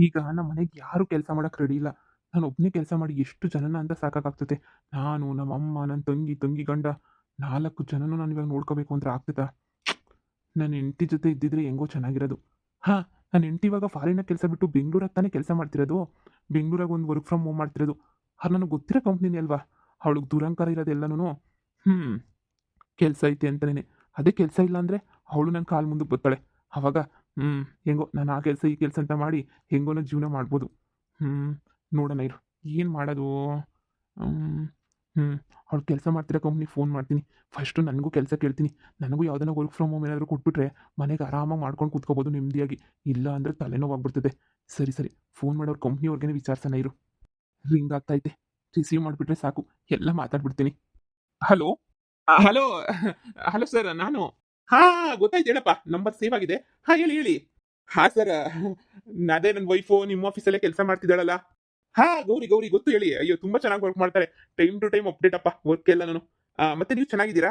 ಈಗ ನಮ್ಮ ಮನೆಗೆ ಯಾರು ಕೆಲಸ ಮಾಡಕ್ಕೆ ರೆಡಿ ಇಲ್ಲ. ನಾನು ಒಬ್ಬನೇ ಕೆಲಸ ಮಾಡಿ ಎಷ್ಟು ಜನನ ಅಂತ ಸಾಕಾಗ್ತದೆ. ನಾನು ನಮ್ಮ ಅಮ್ಮ ನನ್ನ ತಂಗಿ ತಂಗಿ ಗಂಡ ನಾಲ್ಕು ಜನನು ನಾನು ಇವಾಗ ನೋಡ್ಕೋಬೇಕು ಅಂದ್ರೆ ಆಗ್ತದಾ? ನನ್ನ ಹೆಂಡತಿ ಜೊತೆ ಇದ್ದಿದ್ರೆ ಹೆಂಗೋ ಚೆನ್ನಾಗಿರೋದು. ಹಾಂ ನನ್ನ ಹೆಂಡತಿ ಇವಾಗ ಫಾರಿನ ಕೆಲಸ ಬಿಟ್ಟು ಬೆಂಗಳೂರಾಗ ತಾನೇ ಕೆಲಸ ಮಾಡ್ತಿರೋದು. ಬೆಂಗಳೂರಾಗ ಒಂದು ವರ್ಕ್ ಫ್ರಮ್ ಹೋಮ್ ಮಾಡ್ತಿರೋದು. ಅದು ನನಗೆ ಗೊತ್ತಿರೋ ಕಂಪ್ನಿನೇ ಅಲ್ವಾ? ಅವಳಿಗೆ ದುರಂಕಾರ ಇರೋದೆಲ್ಲನೂ ಹ್ಞೂ ಕೆಲಸ ಐತೆ ಅಂತಲೇ ಅದೇ ಕೆಲಸ ಇಲ್ಲ ಅಂದರೆ ಅವಳು ನನ್ನ ಕಾಲು ಮುಂದಕ್ಕೆ ಬರ್ತಾಳೆ. ಆವಾಗ ಹ್ಞೂ ಹೆಂಗೋ ನಾನು ಆ ಕೆಲಸ ಈ ಕೆಲಸ ಅಂತ ಮಾಡಿ ಹೆಂಗೋ ಜೀವನ ಮಾಡ್ಬೋದು. ಹ್ಞೂ ನೋಡೋಣ ಇರು. ಏನು ಮಾಡೋದು? ಹ್ಞೂ ಅವ್ರು ಕೆಲಸ ಮಾಡ್ತಿರೋ ಕಂಪ್ನಿ ಫೋನ್ ಮಾಡ್ತೀನಿ. ಫಸ್ಟು ನನಗೂ ಕೆಲಸ ಕೇಳ್ತೀನಿ. ನನಗೂ ಯಾವ್ದಾನ ವರ್ಕ್ ಫ್ರಮ್ ಹೋಮ್ ಏನಾದರೂ ಕೊಟ್ಬಿಟ್ರೆ ಮನೆಗೆ ಆರಾಮಾಗಿ ಮಾಡ್ಕೊಂಡು ಕೂತ್ಕೋಬೋದು ನೆಮ್ಮದಿಯಾಗಿ ಇಲ್ಲ ಅಂದರೆ ತಲೆನೋವಾಗ್ಬಿಡ್ತದೆ ಸರಿ ಸರಿ. ಫೋನ್ ಮಾಡೋರು ಕಂಪ್ನಿಯವ್ರಿಗೇನೆ ವಿಚಾರಿಸೋಣ ಇರು. ರಿಂಗ್ ಆಗ್ತೈತೆ. ರಿಸೀವ್ ಮಾಡಿಬಿಟ್ರೆ ಸಾಕು. ಎಲ್ಲ ಮಾತಾಡ್ಬಿಡ್ತೀನಿ. ಹಲೋ ಹಲೋ ಹಲೋ ಸರ್ ನಾನು ಹಾ, ಗೊತ್ತಾಯ್ತು ಹೇಳಪ್ಪ. ನಂಬರ್ ಸೇವ್ ಆಗಿದೆ. ಹಾ, ಹೇಳಿ ಹೇಳಿ. ಹಾ ಸರ್ ಅದೇ ನನ್ನ ವೈಫು ನಿಮ್ಮ ಆಫೀಸಲ್ಲೇ ಕೆಲಸ ಮಾಡ್ತಿದ್ದಾಳಲ್ಲ. ಹಾ, ಗೌರಿ ಗೌರಿ, ಗೊತ್ತು ಹೇಳಿ. ಅಯ್ಯೋ, ತುಂಬಾ ಚೆನ್ನಾಗಿ ವರ್ಕ್ ಮಾಡ್ತಾರೆ. ಟೈಮ್ ಟು ಟೈಮ್ ಅಪ್ಡೇಟ್ ಅಪ್ಪ ವರ್ಕ್ ಎಲ್ಲ ನಾನು. ಮತ್ತೆ ನೀವು ಚೆನ್ನಾಗಿದ್ದೀರಾ?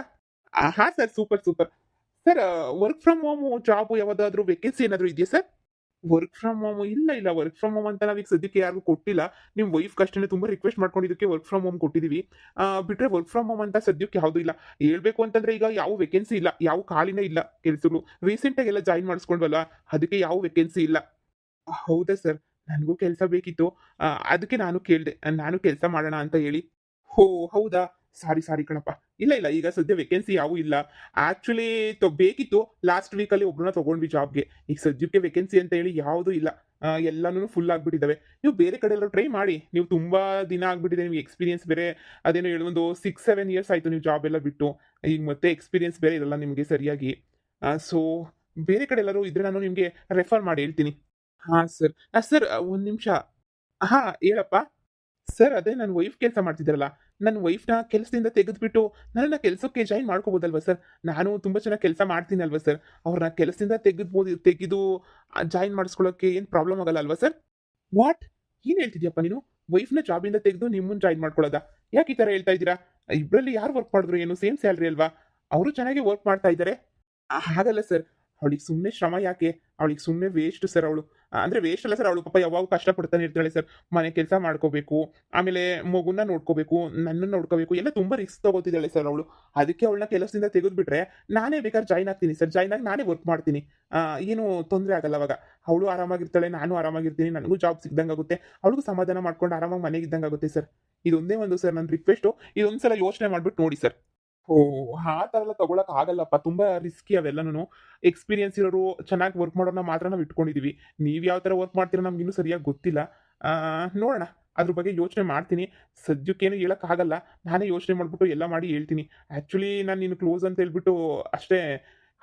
ಹಾ sir super super sir work from home job ಯಾವ್ದಾದ್ರು ವೇಕೆನ್ಸಿ ಏನಾದರೂ ಇದೆಯಾ ಸರ್ ವರ್ಕ್ ಫ್ರಮ್ ಹೋಮ್ ಇಲ್ಲ ಇಲ್ಲ. ವರ್ಕ್ ಫ್ರಮ್ ಹೋಮ್ ಅಂತ ನಾವೀಗ ಸದ್ಯಕ್ಕೆ ಯಾರಿಗೂ ಕೊಟ್ಟಿಲ್ಲ. ನಿಮ್ಮ ವೈಫ್ ಅಷ್ಟೇ ತುಂಬ ರಿಕ್ವೆಸ್ಟ್ ಮಾಡ್ಕೊಂಡಿದ್ದಕ್ಕೆ ವರ್ಕ್ ಫ್ರಮ್ ಹೋಮ್ ಕೊಟ್ಟಿದ್ದೀವಿ. ಬಿಟ್ರೆ ವರ್ಕ್ ಫ್ರಮ್ ಹೋಮ್ ಅಂತ ಸದ್ಯಕ್ಕೆ ಯಾವುದೂ ಇಲ್ಲ. ಹೇಳ್ಬೇಕು ಅಂತಂದ್ರೆ ಈಗ ಯಾವ ವೇಕೆನ್ಸಿ ಇಲ್ಲ, ಯಾವ ಕಾಲಿನ ಇಲ್ಲ ಕೆಲಸಗಳು ರೀಸೆಂಟಾಗಿ ಎಲ್ಲ ಜಾಯಿನ್ ಮಾಡಿಸ್ಕೊಂಡ್ವಲ್ಲ, ಅದಕ್ಕೆ ಯಾವ ವೇಕೆನ್ಸಿ ಇಲ್ಲ. ಹೌದಾ ಸರ್ ನನಗೂ ಕೆಲಸ ಬೇಕಿತ್ತು. ಅದಕ್ಕೆ ನಾನು ಕೇಳಿದೆ. ನಾನು ಕೆಲಸ ಮಾಡೋಣ ಅಂತ ಹೇಳಿ. ಹೋ ಹೌದಾ? ಸಾರಿ ಸಾರಿ ಕಣಪ್ಪ. ಇಲ್ಲ ಇಲ್ಲ, ಈಗ ಸದ್ಯ ವೇಕೆನ್ಸಿ ಯಾವೂ ಇಲ್ಲ. ಆಕ್ಚುಲಿ ಬೇಕಿತ್ತು. ಲಾಸ್ಟ್ ವೀಕಲ್ಲಿ ಒಬ್ಬರನ್ನ ತಗೊಂಡ್ವಿ ಜಾಬ್ಗೆ ಈಗ ಸದ್ಯಕ್ಕೆ ವೇಕೆನ್ಸಿ ಅಂತ ಹೇಳಿ ಯಾವುದೂ ಇಲ್ಲ. ಎಲ್ಲನೂ ಫುಲ್ ಆಗಿಬಿಟ್ಟಿದ್ದಾವೆ ನೀವು ಬೇರೆ ಕಡೆ ಎಲ್ಲರೂ ಟ್ರೈ ಮಾಡಿ. ನೀವು ತುಂಬ ದಿನ ಆಗಿಬಿಟ್ಟಿದೆ. ನಿಮಗೆ ಎಕ್ಸ್ಪೀರಿಯನ್ಸ್ ಬೇರೆ, ಅದೇನೋ ಹೇಳಿ, ಒಂದು ಸಿಕ್ಸ್ ಸೆವೆನ್ ಇಯರ್ಸ್ ಆಯಿತು ನೀವು ಜಾಬ್ ಎಲ್ಲ ಬಿಟ್ಟು. ಈಗ ಮತ್ತೆ ಎಕ್ಸ್ಪೀರಿಯನ್ಸ್ ಬೇರೆ ಇರಲ್ಲ ನಿಮಗೆ ಸರಿಯಾಗಿ. ಸೊ ಬೇರೆ ಕಡೆ ಎಲ್ಲರೂ ಇದ್ರೆ ನಾನು ನಿಮಗೆ ರೆಫರ್ ಮಾಡಿ ಹೇಳ್ತೀನಿ. ಹಾಂ ಸರ್ ಸರ್ ಒಂದು ನಿಮಿಷ. ಹಾಂ, ಹೇಳಪ್ಪ. ಸರ್, ಅದೇ ನನ್ನ ವೈಫ್ ಕೆಲಸ ಮಾಡ್ತಿದ್ದಾರಲ್ಲ ನನ್ನ ವೈಫ್ನ ಕೆಲಸದಿಂದ ತೆಗೆದುಬಿಟ್ಟು ನನ್ನನ್ನು ಕೆಲಸಕ್ಕೆ ಜಾಯಿನ್ ಮಾಡ್ಕೋಬೋದಲ್ವ ಸರ್? ನಾನು ತುಂಬ ಚೆನ್ನಾಗಿ ಕೆಲಸ ಮಾಡ್ತೀನಿ ಅಲ್ವಾ ಸರ್? ಅವ್ರನ್ನ ಕೆಲಸದಿಂದ ತೆಗೆದ್ಬೋದು, ತೆಗೆದು ಜಾಯಿನ್ ಮಾಡಿಸ್ಕೊಳ್ಳೋಕ್ಕೆ ಏನು ಪ್ರಾಬ್ಲಮ್ ಆಗಲ್ಲ ಅಲ್ವಾ ಸರ್? ವಾಟ್ ಏನು ಹೇಳ್ತಿದ್ಯಪ್ಪ ನೀನು? ವೈಫ್ನ ಜಾಬಿಂದ ತೆಗೆದು ನಿಮ್ಮನ್ನು ಜಾಯಿನ್ ಮಾಡ್ಕೊಳ್ಳೋದಾ ಯಾಕೆ ಈ ಥರ ಹೇಳ್ತಾ ಇದ್ದೀರಾ? ಇಬ್ಬರಲ್ಲಿ ಯಾರು ವರ್ಕ್ ಮಾಡಿದ್ರು ಏನು? ಸೇಮ್ ಸ್ಯಾಲ್ರಿ ಅಲ್ವಾ? ಅವರು ಚೆನ್ನಾಗಿ ವರ್ಕ್ ಮಾಡ್ತಾ ಇದ್ದಾರೆ ಹಾಗಲ್ಲ ಸರ್. ಅವಳಿಗೆ ಸುಮ್ಮನೆ ಶ್ರಮ ಯಾಕೆ? ಅವಳಿಗೆ ಸುಮ್ಮನೆ ವೇಸ್ಟ್ ಸರ್ ಅವಳು. ಅಂದರೆ ವೇಸ್ಟ್ ಅಲ್ಲ ಸರ್ ಅವಳು. ಪಾಪ ಯಾವಾಗ ಕಷ್ಟಪಡ್ತಾನೆ ಇರ್ತಾಳೆ ಸರ್ ಮನೆ ಕೆಲಸ ಮಾಡ್ಕೋಬೇಕು, ಆಮೇಲೆ ಮಗುನ ನೋಡ್ಕೋಬೇಕು ನನ್ನ ನೋಡ್ಕೋಬೇಕು, ಎಲ್ಲ ತುಂಬ ರಿಸ್ಕ್ ತಗೋತಿದ್ದಾಳೆ ಸರ್ ಅವಳು. ಅದಕ್ಕೆ ಅವಳನ್ನ ಕೆಲಸದಿಂದ ತೆಗೆದುಬಿಟ್ರೆ ನಾನೇ ಬೇಕಾದ್ರೆ ಜಾಯ್ನ್ ಆಗ್ತೀನಿ ಸರ್ ಜಾಯ್ನ್ ಆಗಿ ನಾನೇ ವರ್ಕ್ ಮಾಡ್ತೀನಿ. ಏನು ತೊಂದರೆ ಆಗಲ್ಲ ಅವಾಗ. ಅವಳು ಆರಾಮಾಗಿರ್ತಾಳೆ, ನಾನು ಆರಾಮಾಗಿರ್ತೀನಿ, ನನಗೂ ಜಾಬ್ ಸಿಗ್ದಂಗೆ ಆಗುತ್ತೆ ಅವಳಿಗೂ ಸಮಾಧಾನ ಮಾಡ್ಕೊಂಡು ಆರಾಮಾಗಿ ಮನೆಗೆ ಇದ್ದಂಗೆ ಆಗುತ್ತೆ ಸರ್ ಇದೊಂದೇ ಒಂದು ಸರ್ ನನ್ನ ರಿಕ್ವೆಸ್ಟು ಇದೊಂದು ಸಲ ಯೋಚನೆ ಮಾಡ್ಬಿಟ್ಟು ನೋಡಿ ಸರ್ ಓ, ಆ ಥರ ಎಲ್ಲ ತಗೊಳಕ್ ಆಗಲ್ಲಪ್ಪ. ತುಂಬ ರಿಸ್ಕಿ ಅವೆಲ್ಲನೂ ಎಕ್ಸ್ಪೀರಿಯನ್ಸ್ ಇರೋರು ಚೆನ್ನಾಗಿ ವರ್ಕ್ ಮಾಡೋಣ ಮಾತ್ರ ನಾವು ಇಟ್ಕೊಂಡಿದೀವಿ. ನೀವು ಯಾವ ಥರ ವರ್ಕ್ ಮಾಡ್ತೀರ ನಮ್ಗೆ ಇನ್ನೂ ಸರಿಯಾಗಿ ಗೊತ್ತಿಲ್ಲ. ನೋಡೋಣ. ಅದ್ರ ಬಗ್ಗೆ ಯೋಚನೆ ಮಾಡ್ತೀನಿ. ಸದ್ಯಕ್ಕೇನು ಹೇಳೋಕ್ಕಾಗಲ್ಲ ನಾನೇ ಯೋಚನೆ ಮಾಡಿಬಿಟ್ಟು ಎಲ್ಲ ಮಾಡಿ ಹೇಳ್ತೀನಿ. ಆ್ಯಕ್ಚುಲಿ ನಾನು ನೀನು ಕ್ಲೋಸ್ ಅಂತ ಹೇಳ್ಬಿಟ್ಟು ಅಷ್ಟೇ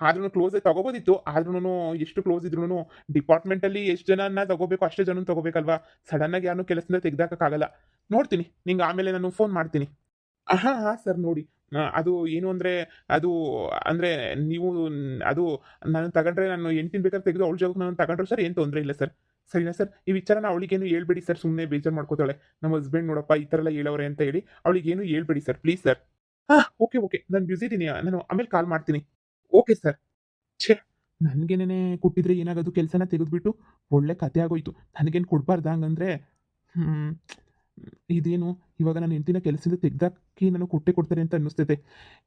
ಆದ್ರೂ ಕ್ಲೋಸೇ ತಗೋಬೋದಿತ್ತು. ಆದ್ರೂ ಎಷ್ಟು ಕ್ಲೋಸ್ ಇದ್ರೂ ಡಿಪಾರ್ಟ್ಮೆಂಟಲ್ಲಿ ಎಷ್ಟು ಜನನ ತಗೋಬೇಕು, ಅಷ್ಟೇ ಜನ ತಗೋಬೇಕಲ್ವಾ? ಸಡನ್ನಾಗಿ ಯಾರನ್ನೂ ಕೆಲಸದಿಂದ ತೆಗ್ದಾಕಕ್ಕಾಗಲ್ಲ ನೋಡ್ತೀನಿ. ನಿಂಗೆ ಆಮೇಲೆ ನಾನು ಫೋನ್ ಮಾಡ್ತೀನಿ. ಹಾಂ ಹಾಂ, ಸರ್, ನೋಡಿ. ಅದು ಏನು ಅಂದರೆ, ಅದು ಅಂದರೆ ನೀವು ಅದು ನಾನು ತಗೊಂಡ್ರೆ ನಾನು ಎಂಟಿನ ಬೇಕಾದ್ರೆ ತೆಗೆದು ಅವಳ ಜಾಗಕ್ಕೆ ನಾನು ತಗೊಂಡ್ರೆ ಸರ್ ಏನು ತೊಂದರೆ ಇಲ್ಲ ಸರ್. ಸರಿನಾ ಸರ್? ಈ ವಿಚಾರನ ಅವಳಿಗೇನು ಹೇಳ್ಬೇಡಿ ಸರ್ ಸುಮ್ಮನೆ ಬೇಜಾರು ಮಾಡ್ಕೋತಾಳೆ. ನಮ್ಮ ಹಸ್ಬೆಂಡ್ ನೋಡಪ್ಪ ಈ ಥರ ಎಲ್ಲ ಹೇಳೋರೆ ಅಂತ ಹೇಳಿ ಅವಳಿಗೇನು ಹೇಳ್ಬೇಡಿ ಸರ್ ಪ್ಲೀಸ್ ಸರ್ ಹಾಂ ಓಕೆ ಓಕೆ ನಾನು ಬ್ಯುಸಿ ಇದ್ದೀನಿ ನಾನು ಆಮೇಲೆ ಕಾಲ್ ಮಾಡ್ತೀನಿ. ಓಕೆ ಸರ್ ಛೇ ನನಗೇನೇ ಕೊಟ್ಟಿದ್ರೆ ಏನಾಗೋದು? ಕೆಲಸನ ತೆಗೆದುಬಿಟ್ಟು ಒಳ್ಳೆ ಕತೆ ಆಗೋಯ್ತು. ನನಗೇನು ಕೊಡಬಾರ್ದು ಹಂಗಂದ್ರೆ? ಹ್ಞೂ ಇದೇನು? ಇವಾಗ ನಾನು ಹೆಂಡತಿನ ಕೆಲಸದಿಂದ ತೆಗ್ದಾಕಿ ನಾನು ಕೊಟ್ಟೆ ಕೊಡ್ತಾರೆ ಅಂತ ಅನ್ನಿಸ್ತೈತೆ.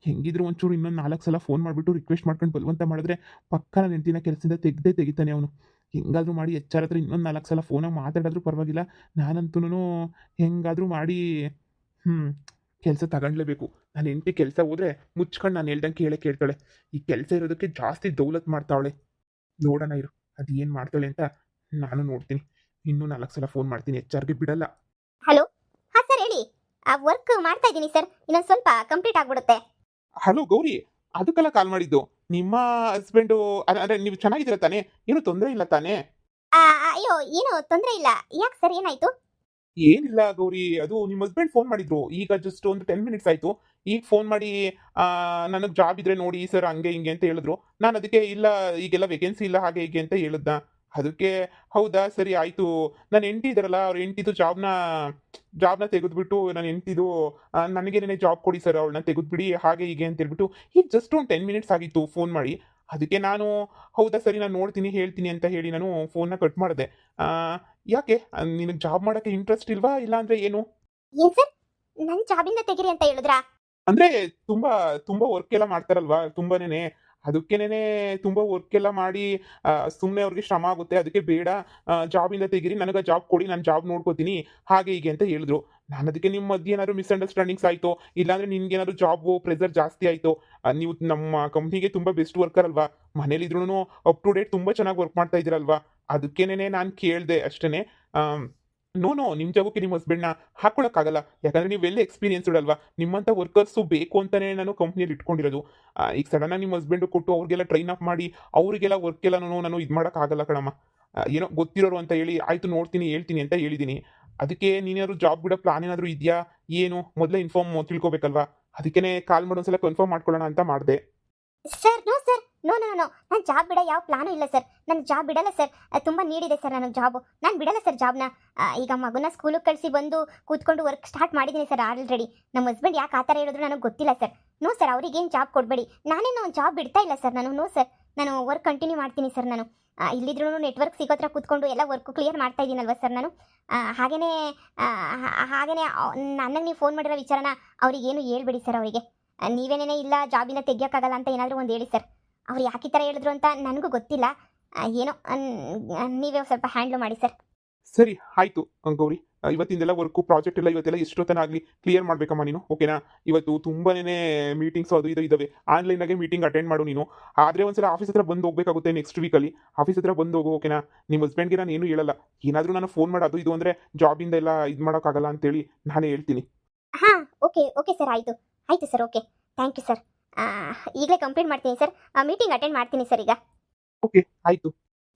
ಹೆಂಗಿದ್ರು ಒಂಚೂರು ಇನ್ನೊಂದು ನಾಲ್ಕು ಸಲ ಫೋನ್ ಮಾಡಿಬಿಟ್ಟು ರಿಕ್ವೆಸ್ಟ್ ಮಾಡ್ಕೊಂಡು ಬಲವಂತ ಮಾಡಿದ್ರೆ ಪಕ್ಕ ನನ್ನ ಹೆಂಡತಿನ ಕೆಲಸದಿಂದ ತೆಗ್ದೇ ತೆಗಿತಾನೆ ಅವನು. ಹೆಂಗಾದರೂ ಮಾಡಿ ಎಚ್ಚಾರ ಹತ್ರ ಇನ್ನೊಂದು ನಾಲ್ಕು ಸಲ ಫೋನಾಗಿ ಮಾತಾಡಿದ್ರೂ ಪರವಾಗಿಲ್ಲ. ನಾನಂತೂ ಹೆಂಗಾದರೂ ಮಾಡಿ ಹ್ಞೂ ಕೆಲಸ ತಗೊಂಡ್ಲೇಬೇಕು. ನಾನು ಹೆಂಡತಿ ಕೆಲಸ ಹೋದ್ರೆ ಮುಚ್ಕೊಂಡು ನಾನು ಹೇಳ್ದಂಗೆ ಕೇಳೇ ಕೇಳ್ತಾಳೆ. ಈ ಕೆಲಸ ಇರೋದಕ್ಕೆ ಜಾಸ್ತಿ ದೌಲತ್ ಮಾಡ್ತಾವಳೆ. ನೋಡೋಣ ಇರು, ಅದು ಏನು ಮಾಡ್ತಾಳೆ ಅಂತ ನಾನು ನೋಡ್ತೀನಿ. ಇನ್ನೂ ನಾಲ್ಕು ಸಲ ಫೋನ್ ಮಾಡ್ತೀನಿ. ಎಚ್ ಆರ್ಗೆ ಬಿಡಲ್ಲ. ಹಲೋ ಹಾ ಸರ್ ಹೇಳಿ. ಆ ವರ್ಕ್ ಮಾಡ್ತಾ ಇದ್ದೀನಿ ಸರ್ ಇನ್ನೊಂದು ಸ್ವಲ್ಪ ಕಂಪ್ಲೀಟ್ ಆಗ್ಬಿಡುತ್ತೆ. ಹಲೋ ಗೌರಿ. ಅದಕ್ಕೆಲ್ಲ ಕಾಲ್ ಮಾಡಿದ್ದು. ನಿಮ್ಮ ಹಸ್ಬೆಂಡು ಅಂದ್ರೆ ನೀವು ಚೆನ್ನಾಗಿದ್ದೀರ ತಾನೇ? ಏನು ತೊಂದರೆ ಇಲ್ಲ ತಾನೇ? ಆ, ಅಯ್ಯೋ ಏನು ತೊಂದರೆ ಇಲ್ಲ. ಯಾಕೆ ಸರ್ ಏನಾಯ್ತು? ಏನಿಲ್ಲ ಗೌರಿ. ಅದು ನಿಮ್ಮ ಹಸ್ಬೆಂಡ್ ಫೋನ್ ಮಾಡಿದ್ರು. ಈಗ ಜಸ್ಟ್ ಒಂದು ಟೆನ್ ಮಿನಿಟ್ಸ್ ಆಯ್ತು. ಈಗ ಫೋನ್ ಮಾಡಿ ನನಗೆ ಜಾಬ್ ಇದ್ರೆ ನೋಡಿ ಸರ್ ಹಂಗೆ ಹಿಂಗೆ ಅಂತ ಹೇಳಿದ್ರು. ನಾನು ಅದಕ್ಕೆ ಇಲ್ಲ ಈಗೆಲ್ಲ ವೇಕೆನ್ಸಿ ಇಲ್ಲ ಹಾಗೆ ಹೀಗೆ ಅಂತ ಹೇಳಿದ್ದ ಅದಕ್ಕೆ ಹೌದಾ ಸರಿ ಆಯಿತು. ನನ್ನ ಹೆಂಡತಿ ಇದ್ರಲ್ಲ ಅವ್ರ ಹೆಂಡತಿದು ಜಾಬ್ನ ಜಾಬ್ನ ತೆಗೆದ್ಬಿಟ್ಟು ನನ್ನ ಹೆಂಡತಿದು ನನಗೇನೇ ಜಾಬ್ ಕೊಡಿ ಸರ್ ಅವಳನ್ನ ತೆಗೆದ್ಬಿಡಿ ಹಾಗೆ ಹೀಗೆ ಅಂತ ಹೇಳ್ಬಿಟ್ಟು ಈಗ ಜಸ್ಟ್ ಒಂದು ಟೆನ್ ಮಿನಿಟ್ಸ್ ಆಗಿತ್ತು ಫೋನ್ ಮಾಡಿ. ಅದಕ್ಕೆ ನಾನು ಹೌದಾ ಸರಿ ನಾನು ನೋಡ್ತೀನಿ ಹೇಳ್ತೀನಿ ಅಂತ ಹೇಳಿ ನಾನು ಫೋನ್ನ ಕಟ್ ಮಾಡಿದೆ. ಯಾಕೆ? ನಿನಗೆ ಜಾಬ್ ಮಾಡೋಕ್ಕೆ ಇಂಟ್ರೆಸ್ಟ್ ಇಲ್ವಾ ಇಲ್ಲ ಅಂದರೆ ಏನು? ಏನ್ ಸರ್ ನನ್ನ ಜಾಬಿಂದ ತೆಗಿರಿ ಅಂತ ಹೇಳಿದ್ರಾ? ಅಂದ್ರೆ ತುಂಬಾ ತುಂಬಾ ವರ್ಕ್ ಎಲ್ಲ ಮಾಡ್ತಾರಲ್ವಾ ತುಂಬಾನೇನೆ. ಅದಕ್ಕೇನೆ ತುಂಬಾ ವರ್ಕ್ ಎಲ್ಲ ಮಾಡಿ ಸುಮ್ಮನೆ ಅವ್ರಿಗೆ ಶ್ರಮ ಆಗುತ್ತೆ. ಅದಕ್ಕೆ ಬೇಡ ಜಾಬಿಂದ ತೆಗಿರಿ, ನನಗೆ ಜಾಬ್ ಕೊಡಿ, ನಾನು ಜಾಬ್ ನೋಡ್ಕೋತೀನಿ, ಹಾಗೆ ಹೀಗೆ ಅಂತ ಹೇಳಿದ್ರು. ನಾನು ಅದಕ್ಕೆ ನಿಮ್ಮ ಮಧ್ಯೆ ಏನಾದ್ರು ಮಿಸ್ಅಂಡರ್ಸ್ಟ್ಯಾಂಡಿಂಗ್ಸ್ ಆಯಿತು, ಇಲ್ಲಾಂದ್ರೆ ನಿಮ್ಗೆ ಏನಾದ್ರು ಜಾಬ್ ಪ್ರೆಸರ್ ಜಾಸ್ತಿ ಆಯಿತು ನೀವು ನಮ್ಮ ಕಂಪ್ನಿಗೆ ತುಂಬ ಬೆಸ್ಟ್ ವರ್ಕರ್ ಅಲ್ವಾ? ಮನೇಲಿದ್ರು ಅಪ್ ಟು ಡೇಟ್ ತುಂಬ ಚೆನ್ನಾಗಿ ವರ್ಕ್ ಮಾಡ್ತಾ ಇದ್ದೀರಲ್ವಾ? ಅದಕ್ಕೇನೆ ನಾನು ಕೇಳಿದೆ ಅಷ್ಟೇ ನೋ ನೋ ನಿಮ್ಮ ಜಾಗಕ್ಕೆ ನಿಮ್ಮ ಹಸ್ಬೆಂಡ್ನ ಹಾಕೊಳ್ಳೋಕ್ಕಾಗಲ್ಲ ಯಾಕಂದ್ರೆ ನೀವು ಎಲ್ಲ ಎಕ್ಸ್ಪೀರಿಯನ್ಸ್ ಇಡಲ್ವ? ನಿಮ್ಮಂಥ ವರ್ಕರ್ಸು ಬೇಕು ಅಂತಲೇ ನಾನು ಕಂಪ್ನಿಯಲ್ಲಿ ಇಟ್ಕೊಂಡಿರೋದು. ಈಗ ಸಡನ್ನಾಗಿ ನಿಮ್ಮ ಹಸ್ಬೆಂಡು ಕೊಟ್ಟು ಅವ್ರಿಗೆಲ್ಲ ಟ್ರೈನ್ ಅಪ್ ಮಾಡಿ, ಅವರಿಗೆಲ್ಲ ವರ್ಕ್ ಎಲ್ಲ ನಾನು ಇದು ಮಾಡೋಕ್ಕಾಗಲ್ಲ ಕಣಮ್ಮ. ಏನೋ ಗೊತ್ತಿರೋರು ಅಂತ ಹೇಳಿ, ಆಯಿತು ನೋಡ್ತೀನಿ, ಹೇಳ್ತೀನಿ ಅಂತ ಹೇಳಿದ್ದೀನಿ ಅದಕ್ಕೆ ನೀನೇನಾದ್ರು ಜಾಬ್ ಬಿಡೋ ಪ್ಲಾನ್ ಏನಾದರೂ ಇದೆಯಾ? ಏನು? ಮೊದಲೇ ಇನ್ಫಾರ್ಮ್ ತಿಳ್ಕೊಬೇಕಲ್ವಾ? ಅದಕ್ಕೆ ಕಾಲ್ ಮಾಡಿ ಒಂದ್ಸಲ ಕನ್ಫರ್ಮ್ ಮಾಡ್ಕೊಳ್ಳೋಣ ಅಂತ ಮಾಡಿದೆ. Sir no sir no no no. ನಾನು ಜಾಬ್ ಬಿಡ ಯಾವ ಪ್ಲಾನು ಇಲ್ಲ ಸರ್ ನಾನು ಜಾಬ್ ಬಿಡಲ್ಲ ಸರ್ ತುಂಬ ನೀಡಿದೆ ಸರ್ ನನಗೆ ಜಾಬು ನಾನು ಬಿಡಲ್ಲ ಸರ್ ಜಾಬ್ನ ಈಗ ಮಗುನ ಸ್ಕೂಲಿಗೆ ಕಳಿಸಿ ಬಂದು ಕೂತ್ಕೊಂಡು ವರ್ಕ್ ಸ್ಟಾರ್ಟ್ ಮಾಡಿದ್ದೀನಿ ಸರ್ ಆಲ್ರೆಡಿ ನಮ್ಮ ಹಸ್ಬೆಂಡ್ ಯಾಕೆ ಆ ಥರ ಹೇಳಿದ್ರು ನನಗೆ ಗೊತ್ತಿಲ್ಲ ಸರ್ ನೋ ಸರ್ ಅವ್ರಿಗೇನು ಜಾಬ್ ಕೊಡಬೇಡಿ. ನಾನೇನು ಜಾಬ್ ಬಿಡ್ತಾ ಇಲ್ಲ ಸರ್ ನಾನು, ನೋ ಸರ್ ನಾನು ವರ್ಕ್ ಕಂಟಿನ್ಯೂ ಮಾಡ್ತೀನಿ ಸರ್ ನಾನು. ಇಲ್ಲಿದ್ರೂ ನೆಟ್ವರ್ಕ್ ಸಿಗೋತ್ರ ಕೂತ್ಕೊಂಡು ಎಲ್ಲ ವರ್ಕು ಕ್ಲಿಯರ್ ಮಾಡ್ತಾ ಇದ್ದೀನಲ್ವ ಸರ್ ನಾನು? ಹಾಗೆಯೇ ಹಾಗೇನೇ ನನಗೆ ನೀವು ಫೋನ್ ಮಾಡಿರೋ ವಿಚಾರನ ಅವ್ರಿಗೇನು ಹೇಳ್ಬೇಡಿ ಸರ್ ಅವರಿಗೆ. ನೀವೇನೇ ಇಲ್ಲ ಜಾಬಿಂದ ತೆಗಿಯೋಕ್ಕಾಗಲ್ಲ ಅಂತ ಏನಾದರೂ ಒಂದು ಹೇಳಿ ಸರ್ ಅವ್ರು ಯಾಕೆ ಈ ಥರ ಹೇಳಿದ್ರು ಅಂತ ನನಗೂ ಗೊತ್ತಿಲ್ಲ. ಆ, ಏನೋ ಅನ್- ನೀವೇ ಸ್ವಲ್ಪ ಹ್ಯಾಂಡ್ಲ್ ಮಾಡಿ ಸರ್. ಸರಿ ಆಯ್ತು ಆ, ಗೌರಿ. ಆ, ಇವತ್ತಿಂದೆಲ್ಲ ವರ್ಕು ಪ್ರಾಜೆಕ್ಟ್ ಎಲ್ಲ ಇವತ್ತೆಲ್ಲ ಎಷ್ಟೊತ್ತನಾಗಲಿ ಕ್ಲಿಯರ್ ಮಾಡಬೇಕಮ್ಮ ನೀನು ಓಕೆನಾ ಇವತ್ತು ತುಂಬಾನೇ ಮೀಟಿಂಗ್ಸ್ ಅದು ಇದು ಇದಾವೆ. ಆನ್ಲೈನಾಗೆ ಮೀಟಿಂಗ್ ಅಟೆಂಡ್ ಮಾಡು ನೀನು. ಆದರೆ ಒಂದ್ಸಲ ಆಫೀಸ್ ಹತ್ರ ಬಂದು ಹೋಗ್ಬೇಕಾಗುತ್ತೆ ನೆಕ್ಸ್ಟ್ ವೀಕಲ್ಲಿ ಆಫೀಸ್ ಹತ್ರ ಬಂದು ಹೋಗು ಓಕೆನಾ ನಿಮ್ಮ ಹಸ್ಬೆಂಡ್ಗೆ ನಾನು ಏನು ಹೇಳಲ್ಲ. ಏನಾದರೂ ನಾನು ಫೋನ್ ಮಾಡೋದು ಅದು ಇದು ಅಂದರೆ ಜಾಬಿಂದ ಎಲ್ಲ ಇದು ಮಾಡೋಕ್ಕಾಗಲ್ಲ ಅಂತೇಳಿ ನಾನೇ ಹೇಳ್ತೀನಿ. ಹಾಂ ಓಕೆ ಓಕೆ ಸರ್ ಆಯಿತು. ಆಯಿತು sir okay thank you sir ಈಗಲೇ ಕಂಪ್ಲೀಟ್ ಮಾಡ್ತೀನಿ ಸರ್ ಮೀಟಿಂಗ್ ಅಟೆಂಡ್ ಮಾಡ್ತೀನಿ ಸರ್ ಈಗ. ಓಕೆ ಆಯ್ತು.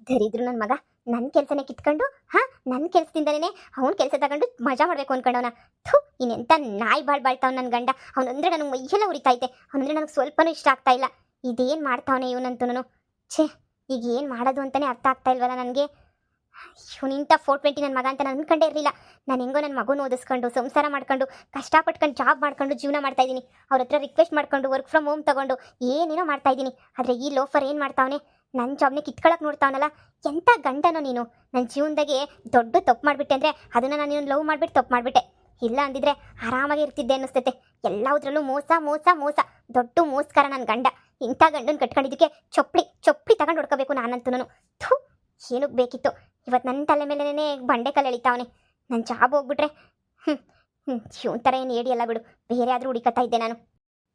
ದರಿದ್ರು ನನ್ನ ಮಗ ನನ್ನ ಕೆಲಸನೇ ಕಿತ್ಕೊಂಡು ಹಾ ನನ್ನ ಕೆಲಸದಿಂದಲೇ ಅವನ ಕೆಲಸ ತಗೊಂಡು ಮಜಾ ಮಾಡಬೇಕು ಅನ್ಕೊಂಡವನ. ಥು ಇನ್ನೆಂತ ನಾಯಿ ಬಾಳ್ ಬಾಳ್ತಾವ್ ನನ್ನ ಗಂಡ. ಅವನಂದ್ರೆ ನನಗೆ ಮೈಯೆಲ್ಲ ಉರಿತೈತೆ. ಅವನಂದ್ರೆ ನನಗೆ ಸ್ವಲ್ಪನೂ ಇಷ್ಟ ಆಗ್ತಾ ಇಲ್ಲ. ಇದೇನು ಮಾಡ್ತಾವನೆ ಇವನಂತೂ ಛೇ ಈಗ ಏನು ಮಾಡೋದು ಅಂತಲೇ ಅರ್ಥ ಆಗ್ತಾ ಇಲ್ವಲ್ಲ ನನಗೆ? ಇವನಿಂತ ಫೋರ್ ಟ್ವೆಂಟಿ ನನ್ನ ಮಗ ಅಂತ ನಾನು ಅನ್ಕೊಂಡೇ ಇರಲಿಲ್ಲ. ನಾನು ಹೆಂಗೋ ನನ್ನ ಮಗುನ ಓದಿಸ್ಕೊಂಡು, ಸಂಸಾರ ಮಾಡ್ಕೊಂಡು, ಕಷ್ಟಪಟ್ಕೊಂಡು ಜಾಬ್ ಮಾಡ್ಕೊಂಡು, ಜೀವನ ಮಾಡ್ತಾ ಇದ್ದೀನಿ. ಅವ್ರ ಹತ್ರ ರಿಕ್ವೆಸ್ಟ್ ಮಾಡ್ಕೊಂಡು ವರ್ಕ್ ಫ್ರಮ್ ಹೋಮ್ ತಗೊಂಡು, ಏನೇನೋ ಮಾಡ್ತಾ ಇದ್ದೀನಿ. ಆದರೆ ಈ ಲೋಫರ್ ಏನು ಮಾಡ್ತಾವನೆ? ನನ್ನ ಜಾಬ್ನ ಕಿತ್ಕೊಳ್ಳೋಕೆ ನೋಡ್ತಾವನಲ್ಲ. ಎಂಥ ಗಂಡನೋ ನೀನು? ನನ್ನ ಜೀವನದಾಗೆ ದೊಡ್ಡ ತಪ್ಪು ಮಾಡಿಬಿಟ್ಟೆ ಅಂದರೆ ಅದನ್ನು ನಾನು ನೀನು ಲವ್ ಮಾಡಿಬಿಟ್ಟು ತಪ್ಪು ಮಾಡಿಬಿಟ್ಟೆ. ಇಲ್ಲ ಅಂದಿದ್ರೆ ಆರಾಮಾಗಿ ಇರ್ತಿದ್ದೆ ಅನ್ನಿಸ್ತೈತೆ. ಎಲ್ಲದರಲ್ಲೂ ಮೋಸ ಮೋಸ ಮೋಸ. ದೊಡ್ಡ ಮೋಸ್ಕರ ನನ್ನ ಗಂಡ. ಇಂಥ ಗಂಡನ ಕಟ್ಕೊಂಡಿದ್ದಕ್ಕೆ ಚೊಪ್ಪಳಿ ಚೊಪ್ಪಳಿ ತಗೊಂಡು ಹೊಡ್ಕೋಬೇಕು ನಾನಂತೂ ಥೂ, ಏನಕ್ಕೆ ಬೇಕಿತ್ತು? ಇವತ್ತು ನನ್ನ ತಲೆ ಮೇಲೇ ಬಂಡೆ ಕಲ್ಲು ಎಳಿತಾವನೆ. ನನ್ನ ಜಾಬ್ ಹೋಗ್ಬಿಟ್ರೆ ಹ್ಞೂ ಹ್ಞೂ ಶಿವನ್ ಥರ ಏನು ಏಡಿಯಲ್ಲ ಬಿಡು. ಬೇರೆ ಆದರೂ ಹುಡುಕತ್ತಾ ಇದ್ದೆ ನಾನು.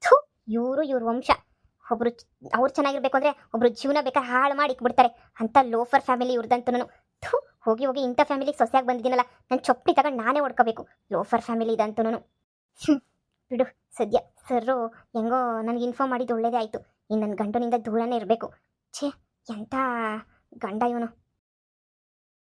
ಥೂ, ಇವರು ಇವ್ರ ವಂಶ. ಒಬ್ರು ಅವ್ರು ಚೆನ್ನಾಗಿರ್ಬೇಕು ಅಂದರೆ ಒಬ್ರು ಜೀವನ ಬೇಕಾದ್ರೆ ಹಾಳು ಮಾಡಿ ಇಕ್ಬಿಡ್ತಾರೆ. ಅಂಥ ಲೋಫರ್ ಫ್ಯಾಮಿಲಿ ಇವ್ರದಂತೂ ಥೂ, ಹೋಗಿ ಹೋಗಿ ಇಂಥ ಫ್ಯಾಮಿಲಿಗೆ ಸೊಸೆಯಾಗಿ ಬಂದಿದ್ದೀನಲ್ಲ, ನಾನು ಚೊಪ್ಪಿ ತಗೊಂಡು ನಾನೇ ಹೊಡ್ಕೋಬೇಕು. ಲೋಫರ್ ಫ್ಯಾಮಿಲಿ ಇದಂತೂ ಹ್ಞೂ ಬಿಡು, ಸದ್ಯ. ಸರ್ರು, ಹೆಂಗೋ ನನಗೆ ಇನ್ಫಾರ್ಮ್ ಮಾಡಿದ್ದು ಒಳ್ಳೇದೇ ಆಯಿತು. ಇನ್ನು ನನ್ನ ಗಂಡನಿಂದ ದೂರನೇ ಇರಬೇಕು. ಛೇ ಎಂಥ ಗಂಡ ಇವನು.